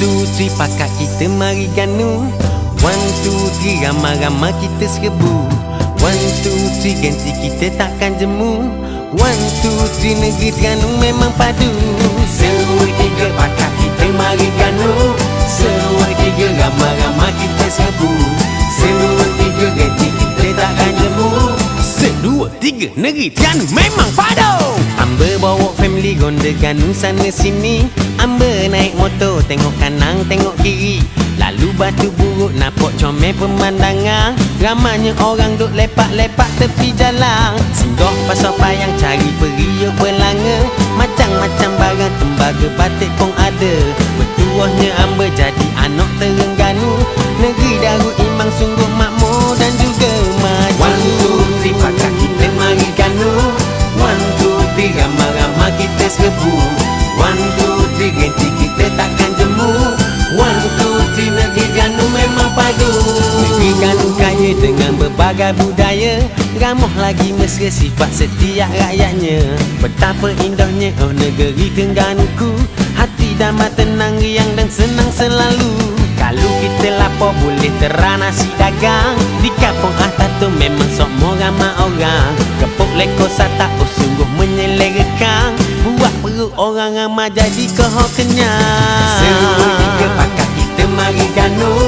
Two, three, pakat kita mari ganu. One, two, three, ramai-ramai kita serbu. One, two, three, ganti kita takkan jemu. One, two, three, negeri Terengganu memang padu. Semua tiga pakat kita mari ganu. Semua tiga ramai-ramai kita serbu. Semua tiga ganti kita takkan jemu tiga, negeri Terengganu memang padu. Amber bawa family ronda ganu sana sini. Amber naik motor tengok kanan tengok kiri. Lalu batu buruk nampak comel pemandangan. Ramanya orang duk lepak-lepak tepi jalan. Singgah pasal payang cari periuk belanga Macam-macam barang tembaga batik pun ada. Bertuahnya Amber jadi anak Terengganu berbagai budaya Ramah lagi mesra sifat setiap rakyatnya. Betapa indahnya oh negeri Tengganuku Hati damai tenang, riang dan senang selalu. Kalau kita lapar boleh terang nasi dagang. Di kampung atas tu memang semua ramai orang. Kepuk leko sata oh sungguh menyelerakan. Buat perut orang ramai jadi kau kenyang Seru tiga pakat kita mari ganu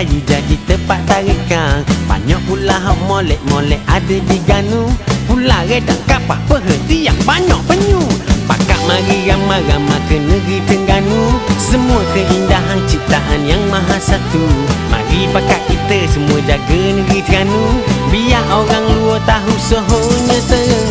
sekayu jadi tempat tarikan. Banyak pula hot molek-molek ada di ganu. Pula redak kapal berhenti yang banyak penyu. Pakat mari ramai-ramai ke negeri Tengganu Semua keindahan ciptaan yang maha satu. Mari pakat kita semua jaga negeri Terengganu. Biar orang luar tahu sohonya Terengganu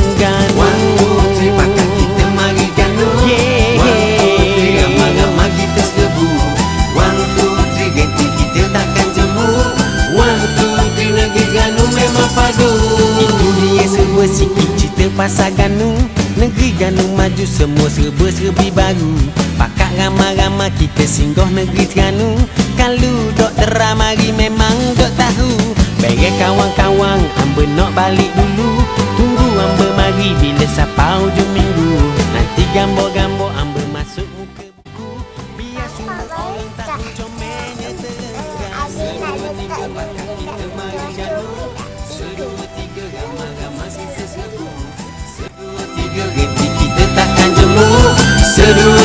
pasal Ganu. Negeri Ganu maju semua serba-serbi baru. Pakat ramai-ramai kita singgah negeri Terengganu Kalau dok teramari memang dok tahu. Bagai kawan-kawan Amber nak balik dulu. Tunggu Amber mari bila sapa hujung minggu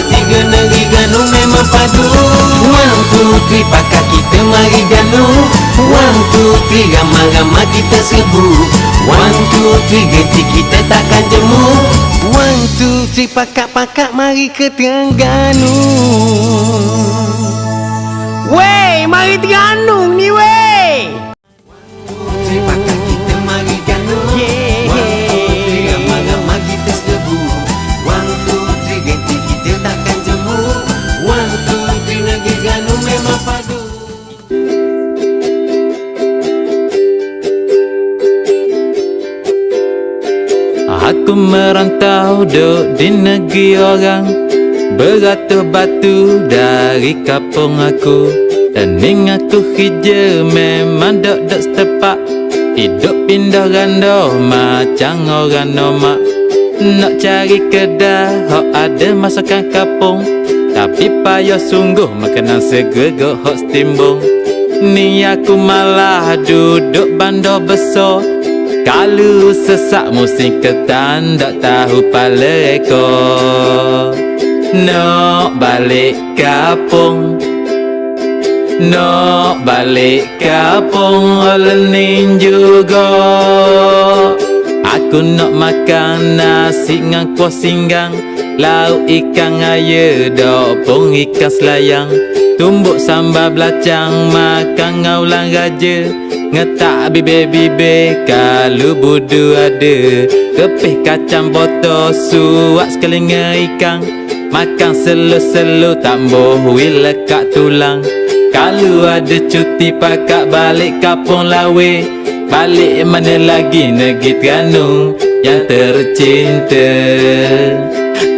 tiga negeri Ganu memang padu. One, two, three, pakat kita mari Ganu. One, two, three, ramai-ramai kita serbu. One, two, three, ganti kita takkan jemu. One, two, three, pakat-pakat mari ke Terengganu Wey, mari Terengganu ni wey Aku merantau duduk di negeri orang. Beratus batu dari kampung aku. Dan ning aku hija memang dok-dok setepak Hidup pindah ganda macam orang nomak Nak cari kedai hok ada masakan kampung. Tapi payah sungguh makanan segera hok stimbung Ni aku malah duduk bandar besar kalau sesak musim ketan Tak tahu pala Nak balik kampung Nak balik kampung Olenin juga. Aku nak makan nasi dengan kuah singgang. Lauk ikan air Dok pun ikan selayang Tumbuk sambal belacang Makan ngaulang raja. Ngetak bibe-bibe Kalau budu ada. Kepih kacang botol Suak sekelinga ikan. Makan selu-selu Tambuh wil lekat tulang. Kalau ada cuti Pakak balik kapung lawe. Balik mana lagi negeri Terengganu Yang tercinta?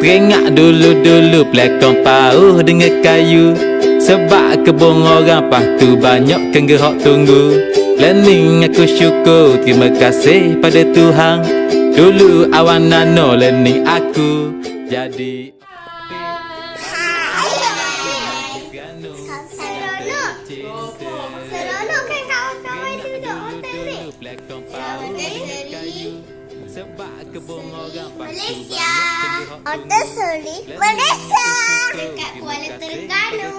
Teringat dulu-dulu Pelakon pauh dengan kayu Sebab kebun orang Pastu banyak gerak tunggu. Learning aku syukur. Terima kasih pada Tuhan. Dulu awan nano learning aku. Jadi kebun orang Malaysia. Hotel Seri. Malaysia. Dekat Kuala Terengganu.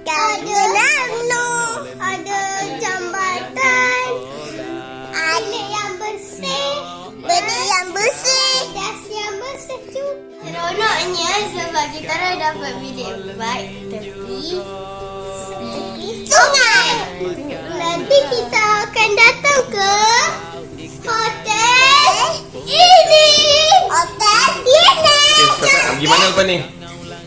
Ada Langno. Ada jambatan. Air yang bersih. Benda yang bersih. Das yang bersih tu. Seronoknya sebab kita dah dapat bilik baik tepi tepi sungai. Nanti kita akan datang ke apa ni?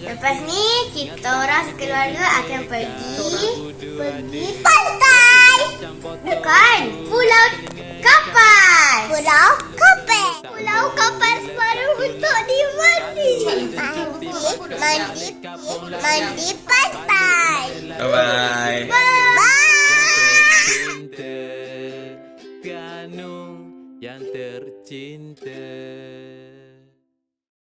Lepas ni kita orang sekeluarga akan pergi pergi pantai. Bukan pulau kapal. Pulau kapal. Pulau kapal baru untuk dimandi. Mandi, mandi, mandi pantai. Bye. Bye.